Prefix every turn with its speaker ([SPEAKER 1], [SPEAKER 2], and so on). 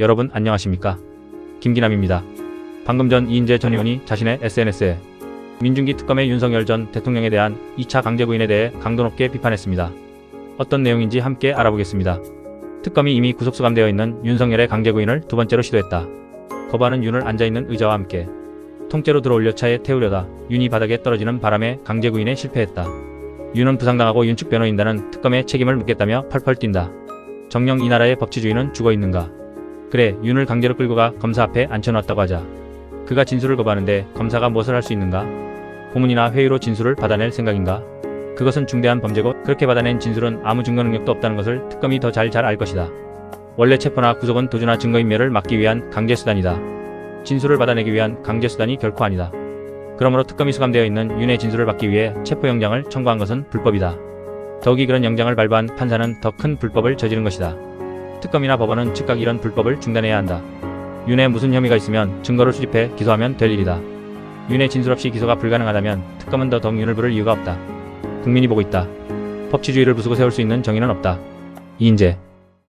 [SPEAKER 1] 여러분 안녕하십니까? 김기남입니다. 방금 전 이인재 전 의원이 자신의 SNS에 민중기 특검의 윤석열 전 대통령에 대한 2차 강제 구인에 대해 강도 높게 비판했습니다. 어떤 내용인지 함께 알아보겠습니다. 특검이 이미 구속 수감되어 있는 윤석열의 강제 구인을 두 번째로 시도했다. 거부하는 윤을 앉아있는 의자와 함께 통째로 들어올려 차에 태우려다 윤이 바닥에 떨어지는 바람에 강제 구인에 실패했다. 윤은 부상당하고 윤측 변호인단은 특검에 책임을 묻겠다며 펄펄 뛴다. 정녕 이 나라의 법치주의는 죽어 있는가? 그래, 윤을 강제로 끌고 가 검사 앞에 앉혀놨다고 하자. 그가 진술을 거부하는데 검사가 무엇을 할 수 있는가? 고문이나 회의로 진술을 받아낼 생각인가? 그것은 중대한 범죄고 그렇게 받아낸 진술은 아무 증거 능력도 없다는 것을 특검이 더 잘 잘 알 것이다. 원래 체포나 구속은 도주나 증거인멸을 막기 위한 강제수단이다. 진술을 받아내기 위한 강제수단이 결코 아니다. 그러므로 특검이 수감되어 있는 윤의 진술을 받기 위해 체포영장을 청구한 것은 불법이다. 더욱이 그런 영장을 발부한 판사는 더 큰 불법을 저지른 것이다. 특검이나 법원은 즉각 이런 불법을 중단해야 한다. 윤에 무슨 혐의가 있으면 증거를 수집해 기소하면 될 일이다. 윤의 진술 없이 기소가 불가능하다면 특검은 더 더욱 윤을 부를 이유가 없다. 국민이 보고 있다. 법치주의를 부수고 세울 수 있는 정의는 없다. 이인재